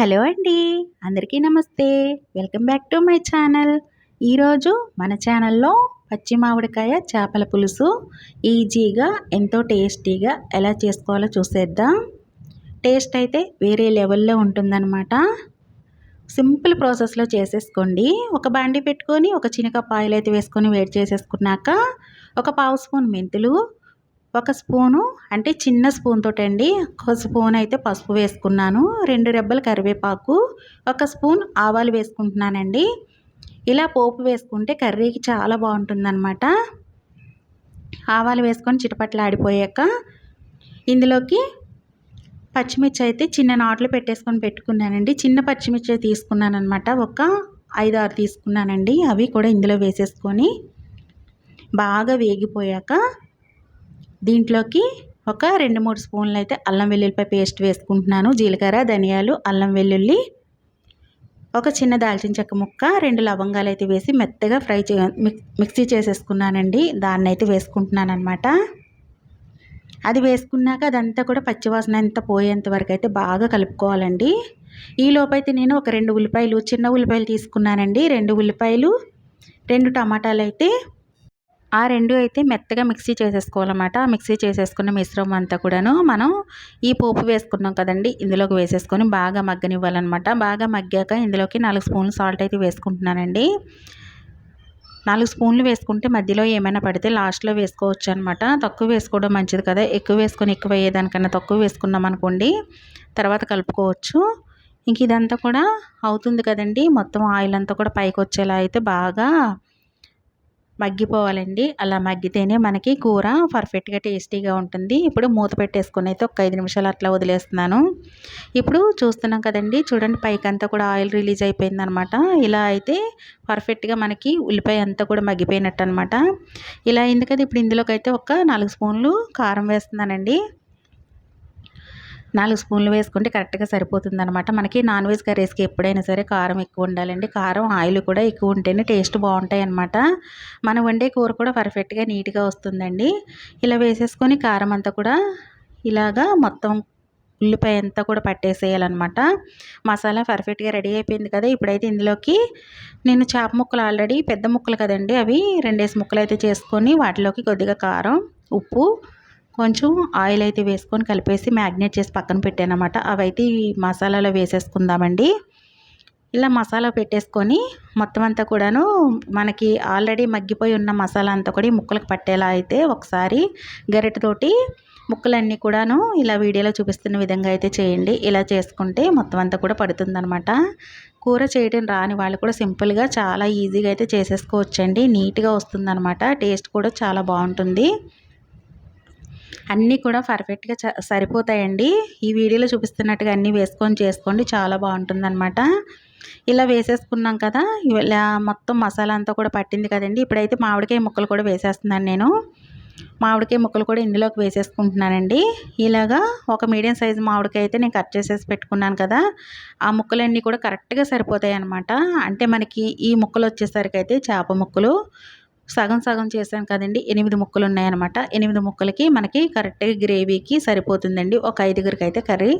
Hello అండి. అందరికీ నమస్తే. Welcome back to my channel. ఈరోజు మన ఛానల్లో పచ్చి మామిడికాయ చేపల పులుసు ఈజీగా ఎంతో టేస్టీగా ఎలా చేసుకోవాలో చూసేద్దాం. టేస్ట్ అయితే వేరే లెవెల్లో ఉంటుందన్నమాట. సింపుల్ ప్రాసెస్లో చేసేసుకోండి. ఒక బాండి పెట్టుకొని ఒక చిన్నకప్ ఆయిల్ అయితే వేసుకొని వేడి చేసేసుకున్నాక ఒక పావు స్పూన్ మెంతులు ఒక స్పూను అంటే చిన్న స్పూన్ అండి ఒక స్పూన్ అయితే పసుపు వేసుకున్నాను. రెండు రెబ్బలు కరివేపాకు ఒక స్పూన్ ఆవాలు వేసుకుంటున్నానండి. ఇలా పోపు వేసుకుంటే కర్రీకి చాలా బాగుంటుందన్నమాట. ఆవాలు వేసుకొని చిటపట్లు ఆడిపోయాక ఇందులోకి పచ్చిమిర్చి అయితే చిన్న నాట్లు పెట్టేసుకొని పెట్టుకున్నానండి. చిన్న పచ్చిమిర్చి తీసుకున్నాను అనమాట ఒక ఐదు ఆరు తీసుకున్నానండి. అవి కూడా ఇందులో వేసేసుకొని బాగా వేగిపోయాక దీంట్లోకి ఒక రెండు మూడు స్పూన్లు అయితే అల్లం వెల్లుల్లిపాయ పేస్ట్ వేసుకుంటున్నాను. జీలకర్ర ధనియాలు అల్లం వెల్లుల్లి. ఒక చిన్న దాల్చిన చెక్క ముక్క రెండు లవంగాలు అయితే వేసి మెత్తగా ఫ్రై చే మిక్సీ చేసేసుకున్నానండి. దాన్ని అయితే వేసుకుంటున్నాను అనమాట అది వేసుకున్నాక అదంతా కూడా పచ్చివాసన అంత పోయేంత వరకు అయితే బాగా కలుపుకోవాలండి. ఈ లోపైతే నేను ఒక రెండు ఉల్లిపాయలు చిన్న ఉల్లిపాయలు తీసుకున్నానండి. రెండు ఉల్లిపాయలు రెండు టమాటాలు అయితే ఆ రెండు అయితే మెత్తగా మిక్సీ చేసేసుకోవాలన్నమాట. మిక్సీ చేసేసుకున్న మిశ్రమం అంతా కూడాను మనం ఈ పోపు వేసుకున్నాం కదండి ఇందులోకి వేసేసుకొని బాగా మగ్గనివ్వాలన్నమాట. బాగా మగ్గాక ఇందులోకి నాలుగు స్పూన్లు సాల్ట్ అయితే వేసుకుంటున్నానండి. నాలుగు స్పూన్లు వేసుకుంటే మధ్యలో ఏమైనా పడితే లాస్ట్లో వేసుకోవచ్చు అనమాట తక్కువ వేసుకోవడం మంచిది కదా. ఎక్కువ వేసుకొని ఎక్కువ అయ్యేదానికన్నా తక్కువ వేసుకున్నాం అనుకోండి తర్వాత కలుపుకోవచ్చు. ఇంక ఇదంతా కూడా అవుతుంది కదండి. మొత్తం ఆయిల్ అంతా కూడా పైకి వచ్చేలా అయితే బాగా మగ్గిపోవాలండి. అలా మగ్గితేనే మనకి కూర పర్ఫెక్ట్గా టేస్టీగా ఉంటుంది. ఇప్పుడు మూత పెట్టేసుకుని అయితే ఒక ఐదు నిమిషాలు అట్లా వదిలేస్తున్నాను. ఇప్పుడు చూస్తున్నాం కదండి చూడండి పైకంతా కూడా ఆయిల్ రిలీజ్ అయిపోయింది అనమాట ఇలా అయితే పర్ఫెక్ట్గా మనకి ఉల్లిపాయ అంతా కూడా మగ్గిపోయినట్టు అనమాట ఇలా అయింది కదా ఇప్పుడు ఇందులోకి అయితే ఒక నాలుగు స్పూన్లు కారం వేస్తున్నానండి. నాలుగు స్పూన్లు వేసుకుంటే కరెక్ట్గా సరిపోతుంది అనమాట మనకి నాన్ వెజ్ కర్రీస్కి ఎప్పుడైనా సరే కారం ఎక్కువ ఉండాలండి. కారం ఆయిల్ కూడా ఎక్కువ ఉంటేనే టేస్ట్ బాగుంటాయి అనమాట మనం వండే కూర కూడా పర్ఫెక్ట్గా నీట్గా వస్తుందండి. ఇలా వేసేసుకొని కారం అంతా కూడా ఇలాగా మొత్తం ఉల్లిపాయ అంతా కూడా పట్టేసేయాలన్నమాట. మసాలా పర్ఫెక్ట్గా రెడీ అయిపోయింది కదా! ఇప్పుడైతే ఇందులోకి నేను చేప ముక్కలు ఆల్రెడీ పెద్ద ముక్కలు కదండి అవి రెండేసి ముక్కలు అయితే చేసుకొని వాటిలోకి కొద్దిగా కారం ఉప్పు కొంచెం ఆయిల్ అయితే వేసుకొని కలిపేసి మ్యాగ్నేట్ చేసి పక్కన పెట్టాను అనమాట అవైతే ఈ మసాలాలో వేసేసుకుందామండి. ఇలా మసాలా పెట్టేసుకొని మొత్తం అంతా కూడాను మనకి ఆల్రెడీ మగ్గిపోయి ఉన్న మసాలా అంతా కూడా ముక్కలకు పట్టేలా అయితే ఒకసారి గరిటతోటి ముక్కలన్నీ కూడాను ఇలా వీడియోలో చూపిస్తున్న విధంగా అయితే చేయండి. ఇలా చేసుకుంటే మొత్తం అంతా కూడా పడుతుందనమాట కూర చేయడం రాని వాళ్ళు కూడా సింపుల్గా చాలా ఈజీగా అయితే చేసేసుకోవచ్చండి. నీట్గా వస్తుందనమాట టేస్ట్ కూడా చాలా బాగుంటుంది. అన్నీ కూడా పర్ఫెక్ట్గా సరిపోతాయండి. ఈ వీడియోలో చూపిస్తున్నట్టుగా అన్నీ వేసుకొని చేసుకోండి. చాలా బాగుంటుందన్నమాట. ఇలా వేసేసుకున్నాం కదా ఇలా మొత్తం మసాలా అంతా కూడా పట్టింది కదండి. ఇప్పుడైతే మామిడికాయ ముక్కలు కూడా వేసేస్తున్నాను నేను. మామిడికాయ ముక్కలు కూడా ఇందులోకి వేసేసుకుంటున్నానండి. ఇలాగా ఒక మీడియం సైజు మామిడికాయ అయితే నేను కట్ చేసేసి పెట్టుకున్నాను కదా ఆ ముక్కలన్నీ కూడా కరెక్ట్గా సరిపోతాయి అనమాట అంటే మనకి ఈ ముక్కలు వచ్చేసరికి అయితే చేప ముక్కలు సగం సగం చేశాను కదండి. ఎనిమిది ముక్కలు ఉన్నాయన్నమాట ఎనిమిది ముక్కలకి మనకి కరెక్ట్గా గ్రేవీకి సరిపోతుందండి. ఒక ఐదుగురికి అయితే కర్రీ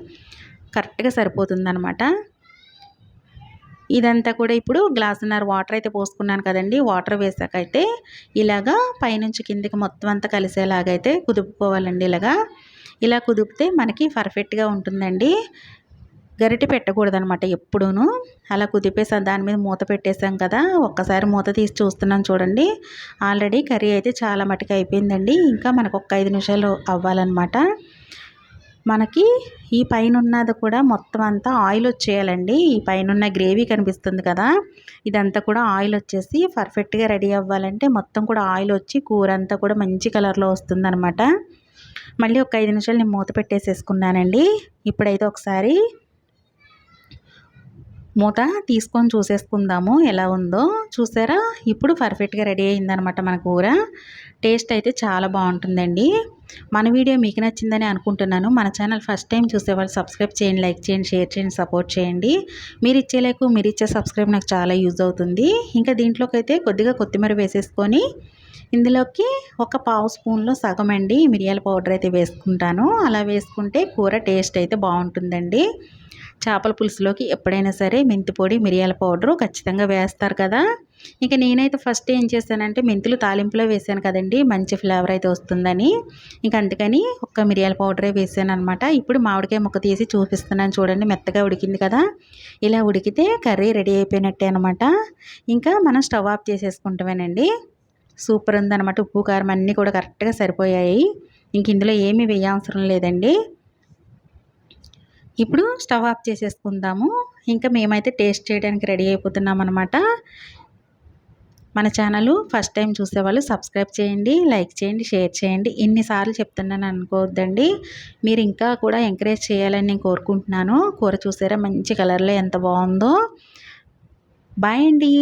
కరెక్ట్గా సరిపోతుందనమాట ఇదంతా కూడా ఇప్పుడు గ్లాసున్నర వాటర్ అయితే పోసుకున్నాను కదండి. వాటర్ వేసాక అయితే ఇలాగా పైనుంచి కిందికి మొత్తం అంతా కలిసేలాగైతే కుదుపుకోవాలండి ఇలాగా. ఇలా కుదిపితే మనకి పర్ఫెక్ట్గా ఉంటుందండి. గరిటె పెట్టకూడదనమాట ఎప్పుడూను. అలా కుదిపేసాం దాని మీద మూత పెట్టేసాం కదా ఒక్కసారి మూత తీసి చూస్తున్నాం చూడండి. ఆల్రెడీ కర్రీ అయితే చాలా మటుకు అయిపోయిందండి ఇంకా మనకు ఒక ఐదు నిమిషాలు అవ్వాలన్నమాట. మనకి ఈ పైన ఉన్నది కూడా మొత్తం అంతా ఆయిల్ వచ్చేయాలండి. ఈ పైన గ్రేవీ కనిపిస్తుంది కదా ఇదంతా కూడా ఆయిల్ వచ్చేసి పర్ఫెక్ట్గా రెడీ అవ్వాలంటే మొత్తం కూడా ఆయిల్ వచ్చి కూర అంతా కూడా మంచి కలర్లో వస్తుందన్నమాట. మళ్ళీ ఒక ఐదు నిమిషాలు నేను మూత పెట్టేసేసుకున్నానండి. ఇప్పుడైతే ఒకసారి మూట తీసుకొని చూసేసుకుందాము ఎలా ఉందో. చూసారా? ఇప్పుడు పర్ఫెక్ట్గా రెడీ అయిందనమాట మన కూర. టేస్ట్ అయితే చాలా బాగుంటుందండి. మన వీడియో మీకు నచ్చిందని అనుకుంటున్నాను. మన ఛానల్ ఫస్ట్ టైం చూసేవాళ్ళు సబ్స్క్రైబ్ చేయండి లైక్ చేయండి షేర్ చేయండి సపోర్ట్ చేయండి. మీరు ఇచ్చే లైక్ మీరు ఇచ్చే సబ్స్క్రైబ్ నాకు చాలా యూజ్ అవుతుంది. ఇంకా దీంట్లోకి అయితే కొద్దిగా కొత్తిమీర వేసేసుకొని ఇందులోకి ఒక పావు స్పూన్లో సగం అండి మిరియాల పౌడర్ అయితే వేసుకుంటాను. అలా వేసుకుంటే కూర టేస్ట్ అయితే బాగుంటుందండి. చేపల పులుసులోకి ఎప్పుడైనా సరే మెంతి పొడి మిరియాల పౌడరు ఖచ్చితంగా వేస్తారు కదా. ఇక నేనైతే ఫస్ట్ ఏం చేశానంటే మెంతులు తాలింపులో వేసాను కదండి మంచి ఫ్లేవర్ అయితే వస్తుందని. ఇంక అందుకని ఒక్క మిరియాల పౌడరే వేసాను అనమాట ఇప్పుడు మామిడికాయ ముక్క తీసి చూపిస్తున్నాను చూడండి మెత్తగా ఉడికింది కదా. ఇలా ఉడికితే కర్రీ రెడీ అయిపోయినట్టే అనమాట ఇంకా మనం స్టవ్ ఆఫ్ చేసేసుకుంటామేనండి. సూపర్ ఉందన్నమాట ఉప్పు కారం అన్నీ కూడా కరెక్ట్గా సరిపోయాయి. ఇంక ఇందులో ఏమీ వేయవసరం లేదండి. ఇప్పుడు స్టవ్ ఆఫ్ చేసేసుకుందాము. ఇంకా మేమైతే టేస్ట్ చేయడానికి రెడీ అయిపోతున్నాం అనమాట మన ఛానల్ ఫస్ట్ టైం చూసేవాళ్ళు సబ్స్క్రైబ్ చేయండి లైక్ చేయండి షేర్ చేయండి. ఇన్నిసార్లు చెప్తున్నాను అనుకోవద్దండి. మీరు ఇంకా కూడా ఎంకరేజ్ చేయాలని నేను కోరుకుంటున్నాను. కూర చూసారా మంచి కలర్లో ఎంత బాగుందో. బాయ్ అండి.